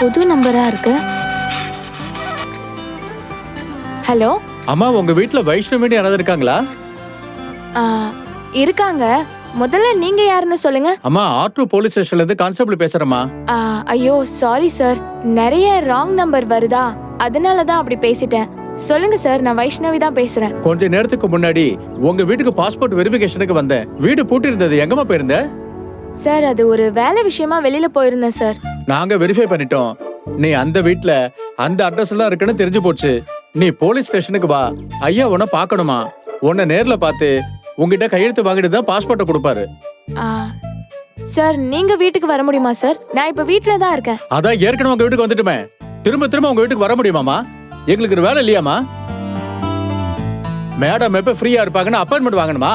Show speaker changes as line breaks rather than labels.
புது நம்பரா இருக்கு? ஹலோ?
அம்மா உங்க வீட்ல வைஷ்ணவின்னு யாராவது இருக்காங்களா?
ஆ, இருக்காங்க. முதல்ல நீங்க யாருன்னு சொல்லுங்க.
அம்மா ஆற்றூர் போலீஸ் ஸ்டேஷன்ல இருந்து கான்ஸ்டபிள் பேசுறேம்மா.
ஆ, ஐயோ சாரி சார் நிறைய ராங் நம்பர் வருதா? அதனால தான் அப்படி பேசிட்டேன். சொல்லுங்க சார் நான் வைஷ்ணவி தான் பேசுறேன்.
கொஞ்ச நேரத்துக்கு முன்னாடி உங்க வீட்டுக்கு பாஸ்போர்ட் வெரிஃபிகேஷனுக்கு வந்தேன். வீடு பூட்டி இருந்தது எங்கம்மா போயிருந்த?
சார் அது ஒரு வேலை விஷயமா வெளியில போயிருந்தேன் சார்
நாங்க வெரிஃபை பண்ணிட்டோம். நீ அந்த வீட்ல அந்த அட்ரஸ் எல்லாம் இருக்குன்னு தெரிஞ்சு போச்சு. நீ போலீஸ் ஸ்டேஷனுக்கு வா. ஐயா உன்னை பார்க்கணுமா? உன்னை நேர்ல பார்த்து உங்ககிட்ட கையெழுத்து வாங்கிட்டு தான் பாஸ்போர்ட்டை கொடுப்பாரு.
சார் நீங்க வீட்டுக்கு வர முடியுமா சார் நான் இப்ப வீட்ல தான் இருக்கேன்.
அதான் ஏற்கனவே உங்க வீட்டுக்கு வந்துட்டுமே. திரும்ப திரும்ப உங்க வீட்டுக்கு வர முடியுமாமா எங்களுக்கு ஒரு வேலை இல்லையாமா மேடம் எப்ப ஃப்ரீயா இருப்பாங்கன்னு அப்பாயின்மெண்ட் வாங்கணுமா?